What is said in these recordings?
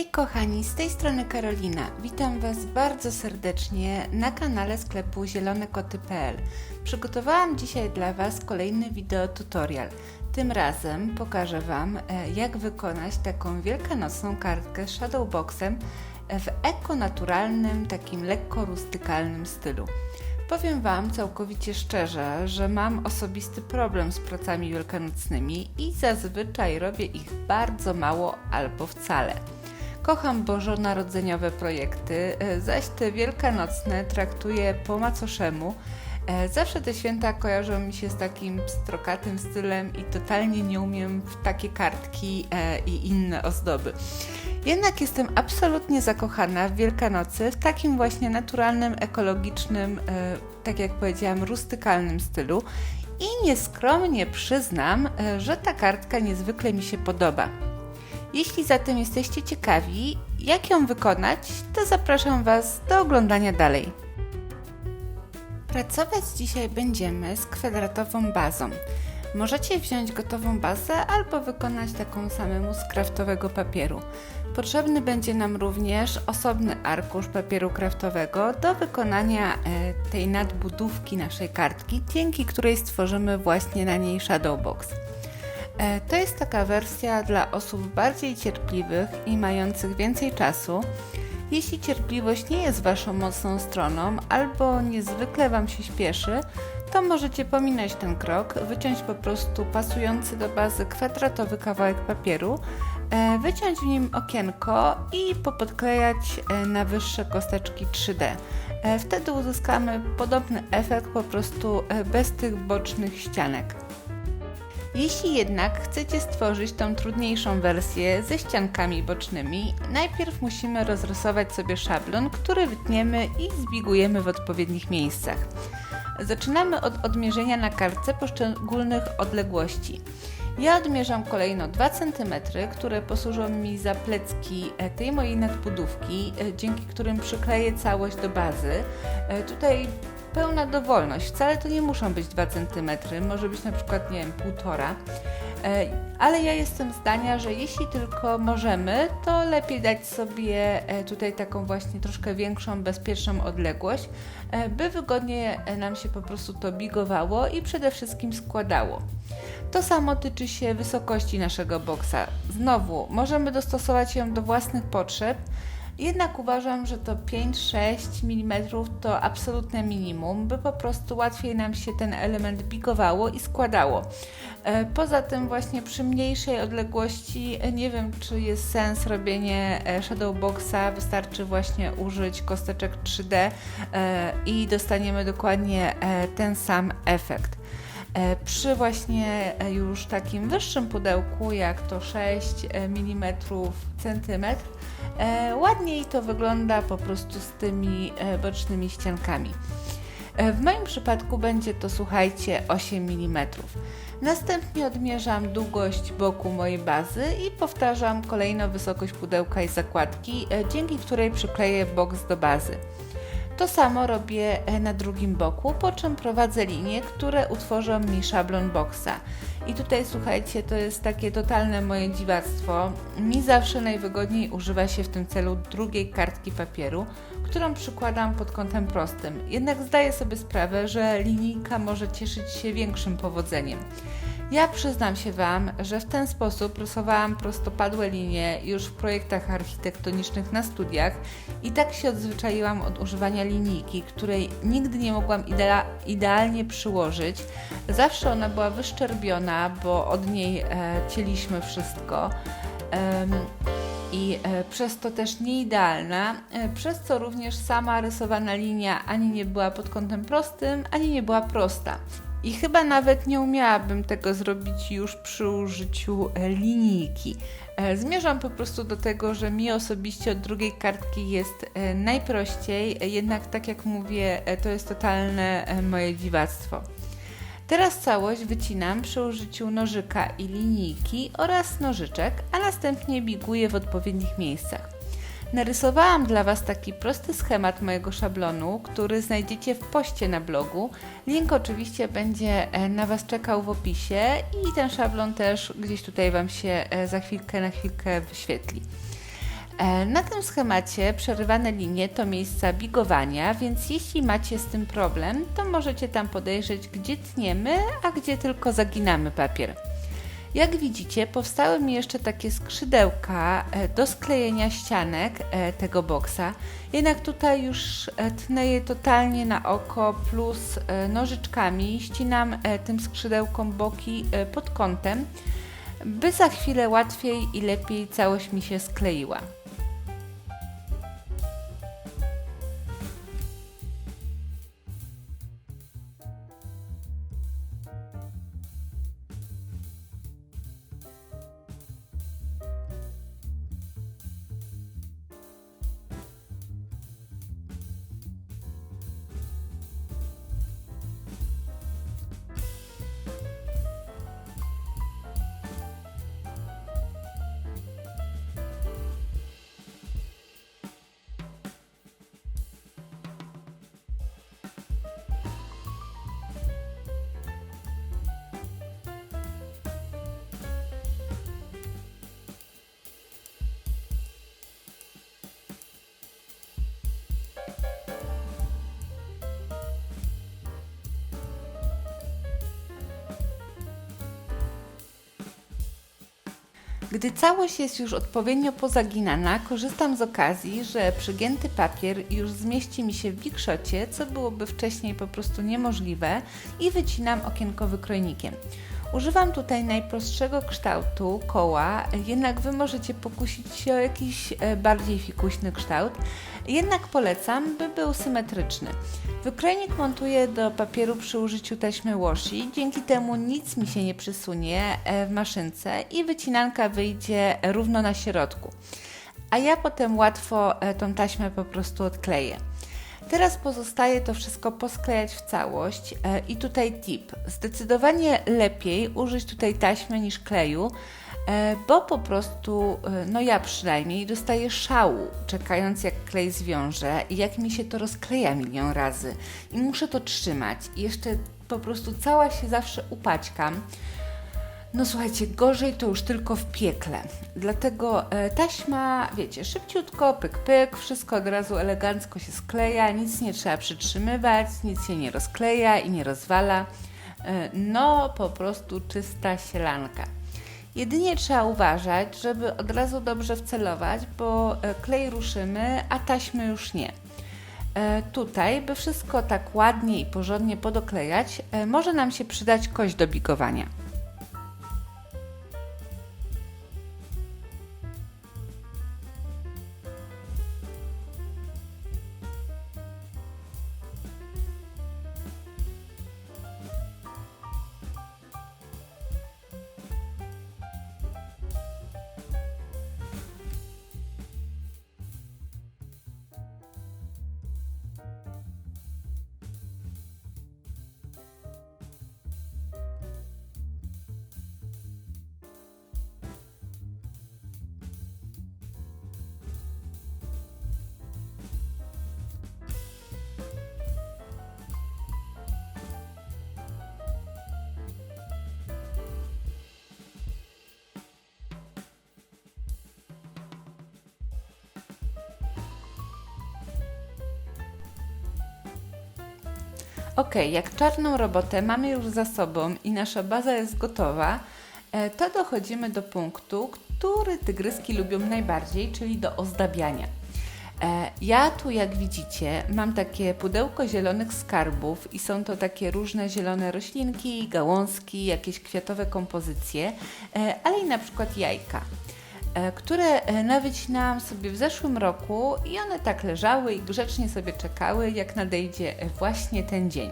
Hej kochani, z tej strony Karolina. Witam Was bardzo serdecznie na kanale sklepu zielonekoty.pl. Przygotowałam dzisiaj dla Was kolejny wideo tutorial. Tym razem pokażę Wam, e, jak wykonać taką wielkanocną kartkę Shadowboxem w ekonaturalnym, takim lekko rustykalnym stylu. Powiem Wam całkowicie szczerze, że mam osobisty problem z pracami wielkanocnymi i zazwyczaj robię ich bardzo mało albo wcale. Kocham bożonarodzeniowe projekty, e, zaś te wielkanocne traktuję po macoszemu. E, Zawsze te święta kojarzą mi się z takim pstrokatym stylem i totalnie nie umiem w takie kartki e, i inne ozdoby. Jednak jestem absolutnie zakochana w Wielkanocy w takim właśnie naturalnym, ekologicznym, tak jak powiedziałam, rustykalnym stylu i nieskromnie przyznam, że ta kartka niezwykle mi się podoba. Jeśli zatem jesteście ciekawi, jak ją wykonać, to zapraszam Was do oglądania dalej. Pracować dzisiaj będziemy z kwadratową bazą. Możecie wziąć gotową bazę albo wykonać taką samemu z kraftowego papieru. Potrzebny będzie nam również osobny arkusz papieru kraftowego do wykonania e, tej nadbudówki naszej kartki, dzięki której stworzymy właśnie na niej Shadowbox. E, To jest taka wersja dla osób bardziej cierpliwych i mających więcej czasu. Jeśli cierpliwość nie jest Waszą mocną stroną albo niezwykle Wam się śpieszy, to możecie pominąć ten krok, wyciąć po prostu pasujący do bazy kwadratowy kawałek papieru, e, wyciąć w nim okienko i popodklejać e, na wyższe kosteczki 3D. E, Wtedy uzyskamy podobny efekt, po prostu bez tych bocznych ścianek. Jeśli jednak chcecie stworzyć tą trudniejszą wersję ze ściankami bocznymi, najpierw musimy rozrysować sobie szablon, który wytniemy i zbigujemy w odpowiednich miejscach. Zaczynamy od odmierzenia na kartce poszczególnych odległości. Ja odmierzam kolejno 2 cm, które posłużą mi za plecki e, tej mojej nadbudówki, e, dzięki którym przykleję całość do bazy. E, Tutaj pełna dowolność, wcale to nie muszą być 2 cm, może być na przykład, nie wiem, 1,5 E, ale ja jestem zdania, że jeśli tylko możemy, to lepiej dać sobie e, tutaj taką właśnie troszkę większą, bezpieczną odległość, e, by wygodnie nam się po prostu to bigowało i przede wszystkim składało. To samo tyczy się wysokości naszego boksa. Znowu, możemy dostosować ją do własnych potrzeb, jednak uważam, że to 5-6 mm to absolutne minimum, by po prostu łatwiej nam się ten element bigowało i składało. E, Poza tym właśnie przy mniejszej odległości e, nie wiem, czy jest sens robienie e, Shadowboxa, wystarczy właśnie użyć kosteczek 3D e, i dostaniemy dokładnie ten sam efekt. E, Przy właśnie e, już takim wyższym pudełku, jak to 6 mm centymetr, e, ładniej to wygląda po prostu z tymi e, bocznymi ściankami. E, W moim przypadku będzie to, słuchajcie, 8 mm. Następnie odmierzam długość boku mojej bazy i powtarzam kolejno wysokość pudełka i zakładki, e, dzięki której przykleję boks do bazy. To samo robię e, na drugim boku, po czym prowadzę linie, które utworzą mi szablon boxa. I tutaj słuchajcie, to jest takie totalne moje dziwactwo. Mi zawsze najwygodniej używa się w tym celu drugiej kartki papieru, którą przykładam pod kątem prostym. Jednak zdaję sobie sprawę, że linijka może cieszyć się większym powodzeniem. Ja przyznam się Wam, że w ten sposób rysowałam prostopadłe linie już w projektach architektonicznych na studiach i tak się odzwyczaiłam od używania linijki, której nigdy nie mogłam idea- idealnie przyłożyć. Zawsze ona była wyszczerbiona, bo od niej e, cieliśmy wszystko. Em, i e, przez to też nieidealna, e, przez co również sama rysowana linia ani nie była pod kątem prostym, ani nie była prosta. I chyba nawet nie umiałabym tego zrobić już przy użyciu e, linijki. E, Zmierzam po prostu do tego, że mi osobiście od drugiej kartki jest e, najprościej, jednak tak jak mówię, to jest totalne moje dziwactwo. Teraz całość wycinam przy użyciu nożyka i linijki oraz nożyczek, a następnie biguję w odpowiednich miejscach. Narysowałam dla Was taki prosty schemat mojego szablonu, który znajdziecie w poście na blogu. Link oczywiście będzie e, na Was czekał w opisie i ten szablon też gdzieś tutaj Wam się e, za chwilkę na chwilkę wyświetli. E, Na tym schemacie przerywane linie to miejsca bigowania, więc jeśli macie z tym problem, to możecie tam podejrzeć, gdzie tniemy, a gdzie tylko zaginamy papier. Jak widzicie, powstały mi jeszcze takie skrzydełka e, do sklejenia ścianek e, tego boksa. Jednak tutaj już e, tnę je totalnie na oko, plus nożyczkami ścinam tym skrzydełkom boki pod kątem, by za chwilę łatwiej i lepiej całość mi się skleiła. Gdy całość jest już odpowiednio pozaginana, korzystam z okazji, że przygięty papier już zmieści mi się w bigszocie, co byłoby wcześniej po prostu niemożliwe i wycinam okienko wykrojnikiem. Używam tutaj najprostszego kształtu koła, jednak Wy możecie pokusić się o jakiś e, bardziej fikuśny kształt, jednak polecam, by był symetryczny. Wykrojnik montuję do papieru przy użyciu taśmy washi, dzięki temu nic mi się nie przysunie e, w maszynce i wycinanka wyjdzie równo na środku. A ja potem łatwo e, tą taśmę po prostu odkleję. Teraz pozostaje to wszystko posklejać w całość e, i tutaj tip. Zdecydowanie lepiej użyć tutaj taśmy niż kleju, e, bo po prostu, e, no ja przynajmniej, dostaję szału, czekając jak klej zwiąże i jak mi się to rozkleja milion razy. I muszę to trzymać. I jeszcze po prostu cała się zawsze upaćkam. No słuchajcie, gorzej to już tylko w piekle. Dlatego e, taśma, wiecie, szybciutko, pyk, pyk, wszystko od razu elegancko się skleja, nic nie trzeba przytrzymywać, nic się nie rozkleja i nie rozwala. E, no, po prostu czysta sielanka. Jedynie trzeba uważać, żeby od razu dobrze wcelować, bo e, klej ruszymy, a taśmy już nie. Tutaj, by wszystko tak ładnie i porządnie podoklejać, może nam się przydać kość do bigowania. Ok, jak czarną robotę mamy już za sobą i nasza baza jest gotowa, e, to dochodzimy do punktu, który tygryski lubią najbardziej, czyli do ozdabiania. E, Ja tu, jak widzicie, mam takie pudełko zielonych skarbów i są to takie różne zielone roślinki, gałązki, jakieś kwiatowe kompozycje, e, ale i na przykład jajka które e, nawycinałam sobie w zeszłym roku i one tak leżały i grzecznie sobie czekały, jak nadejdzie e, właśnie ten dzień.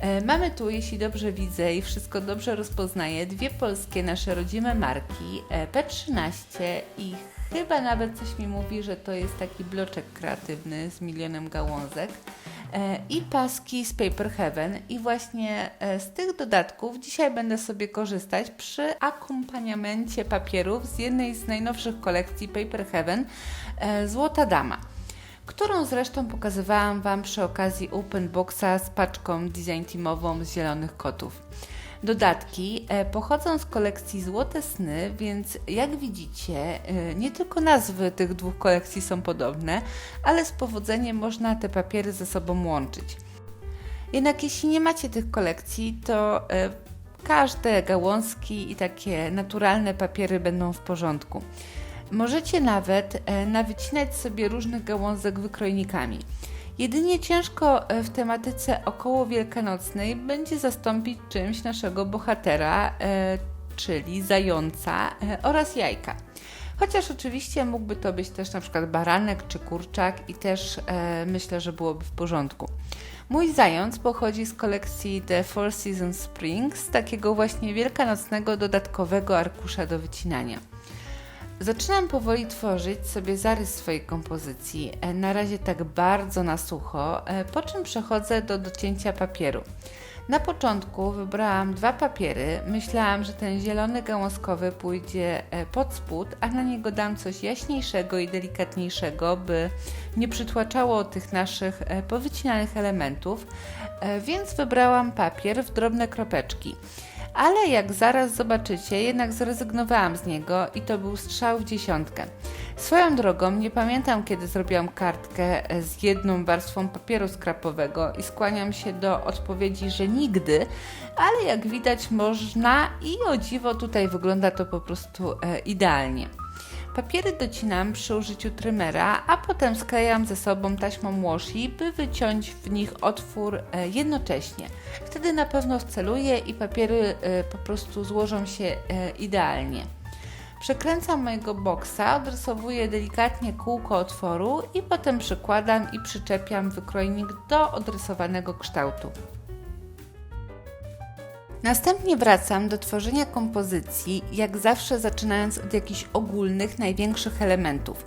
E, Mamy tu, jeśli dobrze widzę i wszystko dobrze rozpoznaję, dwie polskie nasze rodzime marki e, P13 i chyba nawet coś mi mówi, że to jest taki bloczek kreatywny z milionem gałązek e, i paski z Paper Heaven i właśnie e, z tych dodatków dzisiaj będę sobie korzystać przy akompaniamencie papierów z jednej z najnowszych kolekcji Paper Heaven e, Złota Dama którą zresztą pokazywałam Wam przy okazji Open Boxa z paczką design teamową z zielonych kotów. Dodatki e, pochodzą z kolekcji Złote Sny, więc jak widzicie, e, nie tylko nazwy tych dwóch kolekcji są podobne, ale z powodzeniem można te papiery ze sobą łączyć. Jednak jeśli nie macie tych kolekcji, to e, każde gałązki i takie naturalne papiery będą w porządku. Możecie nawet nawycinać sobie różnych gałązek wykrojnikami. Jedynie ciężko e, w tematyce około wielkanocnej będzie zastąpić czymś naszego bohatera, e, czyli zająca e, oraz jajka. Chociaż oczywiście mógłby to być też na przykład baranek czy kurczak i też myślę, że byłoby w porządku. Mój zając pochodzi z kolekcji The Four Seasons Spring, z takiego właśnie wielkanocnego dodatkowego arkusza do wycinania. Zaczynam powoli tworzyć sobie zarys swojej kompozycji, e, na razie tak bardzo na sucho, e, po czym przechodzę do docięcia papieru. Na początku wybrałam dwa papiery. Myślałam, że ten zielony gałązkowy pójdzie e, pod spód, a na niego dam coś jaśniejszego i delikatniejszego, by nie przytłaczało tych naszych powycinanych elementów, więc wybrałam papier w drobne kropeczki ale jak zaraz zobaczycie, jednak zrezygnowałam z niego i to był strzał w dziesiątkę. Swoją drogą nie pamiętam, kiedy zrobiłam kartkę z jedną warstwą papieru skrapowego i skłaniam się do odpowiedzi, że nigdy, ale jak widać można i o dziwo tutaj wygląda to po prostu e, idealnie. Papiery docinam przy użyciu trymera, a potem sklejam ze sobą taśmą washi, by wyciąć w nich otwór e, jednocześnie. Wtedy na pewno wceluję i papiery e, po prostu złożą się e, idealnie. Przekręcam mojego boksa, odrysowuję delikatnie kółko otworu i potem przykładam i przyczepiam wykrojnik do odrysowanego kształtu. Następnie wracam do tworzenia kompozycji, jak zawsze zaczynając od jakichś ogólnych, największych elementów.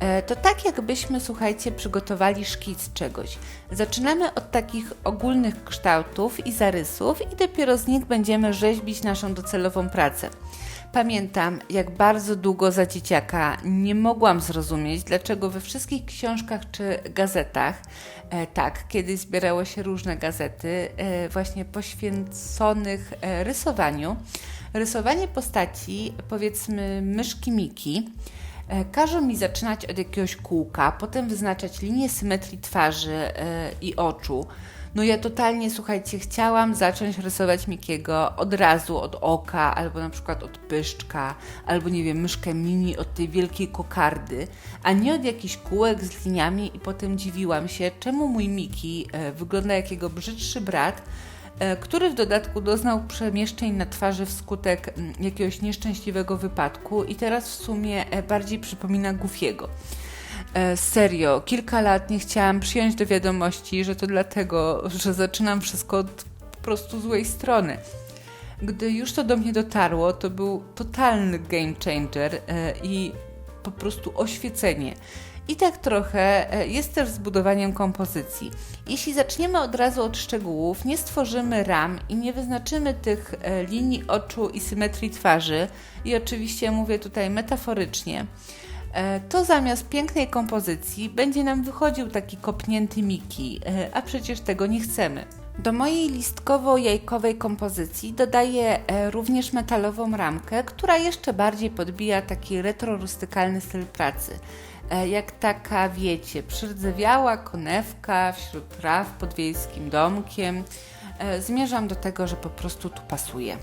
E, to tak, jakbyśmy, słuchajcie, przygotowali szkic czegoś. Zaczynamy od takich ogólnych kształtów i zarysów, i dopiero z nich będziemy rzeźbić naszą docelową pracę. Pamiętam, jak bardzo długo za dzieciaka nie mogłam zrozumieć, dlaczego we wszystkich książkach czy gazetach, e, tak, kiedyś zbierało się różne gazety, e, właśnie poświęconych e, rysowaniu, rysowanie postaci, powiedzmy myszki Miki, e, każą mi zaczynać od jakiegoś kółka, potem wyznaczać linię symetrii twarzy e, i oczu no ja totalnie, słuchajcie, chciałam zacząć rysować Mikiego od razu od oka, albo na przykład od pyszczka, albo nie wiem, myszkę mini od tej wielkiej kokardy, a nie od jakichś kółek z liniami i potem dziwiłam się, czemu mój Miki e, wygląda jak jego brzydszy brat, e, który w dodatku doznał przemieszczeń na twarzy wskutek mm, jakiegoś nieszczęśliwego wypadku i teraz w sumie e, bardziej przypomina Goofiego. E, serio, kilka lat nie chciałam przyjąć do wiadomości, że to dlatego, że zaczynam wszystko od po prostu złej strony. Gdy już to do mnie dotarło, to był totalny game changer e, i po prostu oświecenie. I tak trochę e, jest też z budowaniem kompozycji. Jeśli zaczniemy od razu od szczegółów, nie stworzymy ram i nie wyznaczymy tych linii oczu i symetrii twarzy, i oczywiście mówię tutaj metaforycznie, to zamiast pięknej kompozycji będzie nam wychodził taki kopnięty Miki, e, a przecież tego nie chcemy. Do mojej listkowo-jajkowej kompozycji dodaję e, również metalową ramkę, która jeszcze bardziej podbija taki retro-rustykalny styl pracy. Jak taka, wiecie, przydzewiała konewka wśród traw pod wiejskim domkiem. Zmierzam do tego, że po prostu tu pasuje.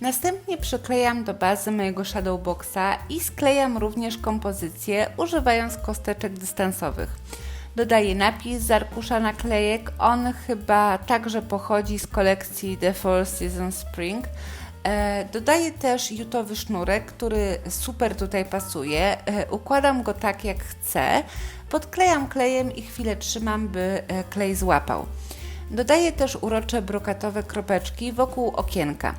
Następnie przyklejam do bazy mojego Shadowboxa i sklejam również kompozycję używając kosteczek dystansowych. Dodaję napis z arkusza naklejek. On chyba także pochodzi z kolekcji The Fall Season Spring. E, dodaję też jutowy sznurek, który super tutaj pasuje. E, układam go tak jak chcę. Podklejam klejem i chwilę trzymam, by e, klej złapał. Dodaję też urocze brokatowe kropeczki wokół okienka.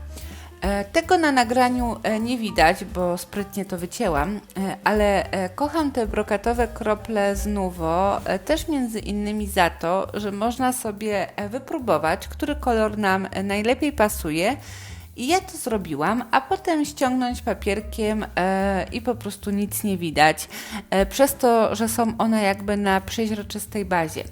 E, Tego na nagraniu e, nie widać, bo sprytnie to wycięłam, e, ale kocham te brokatowe krople z Nuvo, też między innymi za to, że można sobie wypróbować, który kolor nam najlepiej pasuje. I ja to zrobiłam, a potem ściągnąć papierkiem i po prostu nic nie widać, przez to, że są one jakby na przeźroczystej bazie.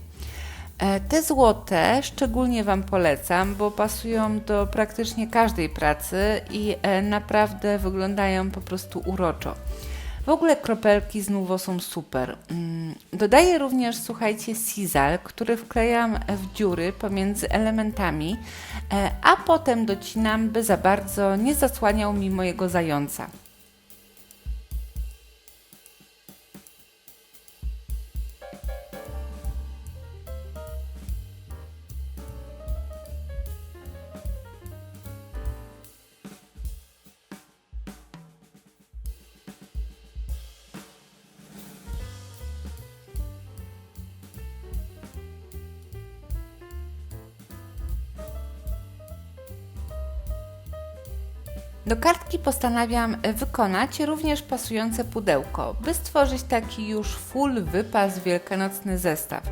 E, Te złote szczególnie Wam polecam, bo pasują do praktycznie każdej pracy i e, naprawdę wyglądają po prostu uroczo. W ogóle kropelki z są super. Mm, Dodaję również, słuchajcie, sizal, który wklejam w dziury pomiędzy elementami, e, a potem docinam, by za bardzo nie zasłaniał mi mojego zająca. Do kartki postanawiam e, wykonać również pasujące pudełko, by stworzyć taki już full wypas wielkanocny zestaw.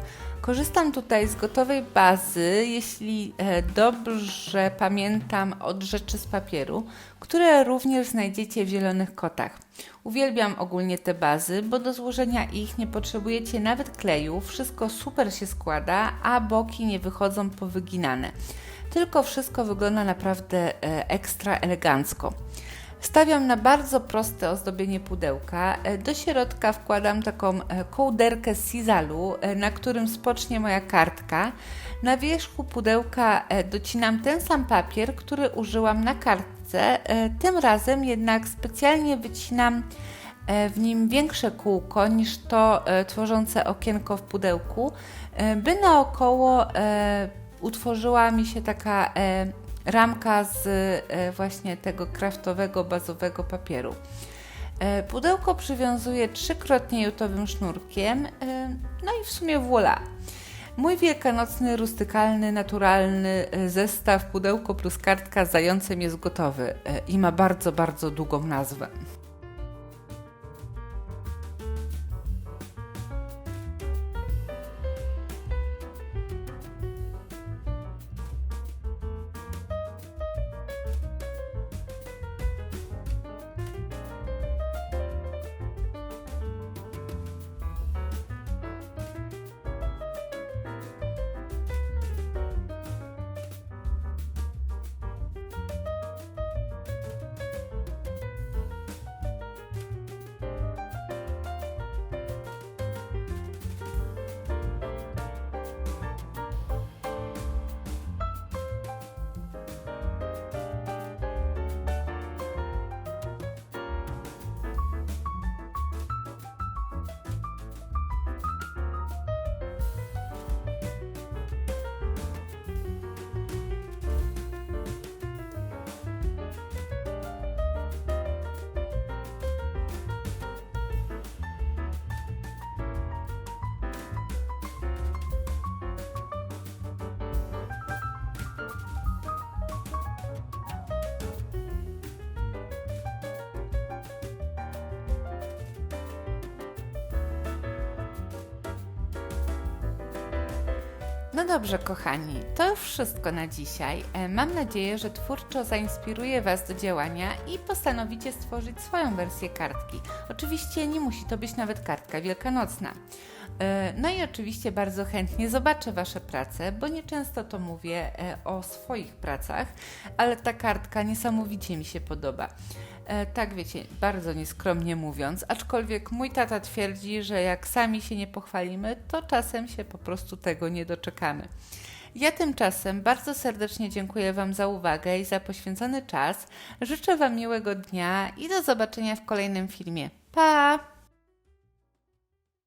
Korzystam tutaj z gotowej bazy, jeśli e, dobrze pamiętam, od rzeczy z papieru, które również znajdziecie w Zielonych Kotach. Uwielbiam ogólnie te bazy, bo do złożenia ich nie potrzebujecie nawet kleju, wszystko super się składa, a boki nie wychodzą powyginane tylko wszystko wygląda naprawdę e, ekstra elegancko. Stawiam na bardzo proste ozdobienie pudełka. E, Do środka wkładam taką e, kołderkę z sizalu, na którym spocznie moja kartka. Na wierzchu pudełka docinam ten sam papier, który użyłam na kartce. Tym razem jednak specjalnie wycinam w nim większe kółko niż to tworzące okienko w pudełku, by naokoło utworzyła mi się taka e, ramka z e, właśnie tego kraftowego, bazowego papieru. E, pudełko przywiązuję trzykrotnie jutowym sznurkiem, e, no i w sumie voilà. Mój wielkanocny, rustykalny, naturalny e, zestaw pudełko plus kartka z zającem jest gotowy e, i ma bardzo, bardzo długą nazwę. No dobrze, kochani, to już wszystko na dzisiaj. E, Mam nadzieję, że twórczo zainspiruje Was do działania i postanowicie stworzyć swoją wersję kartki. Oczywiście nie musi to być nawet kartka wielkanocna. E, No i oczywiście bardzo chętnie zobaczę Wasze prace, bo nieczęsto to mówię e, o swoich pracach, ale ta kartka niesamowicie mi się podoba. E, tak wiecie, bardzo nieskromnie mówiąc, aczkolwiek mój tata twierdzi, że jak sami się nie pochwalimy, to czasem się po prostu tego nie doczekamy. Ja tymczasem bardzo serdecznie dziękuję Wam za uwagę i za poświęcony czas. Życzę Wam miłego dnia i do zobaczenia w kolejnym filmie. Pa!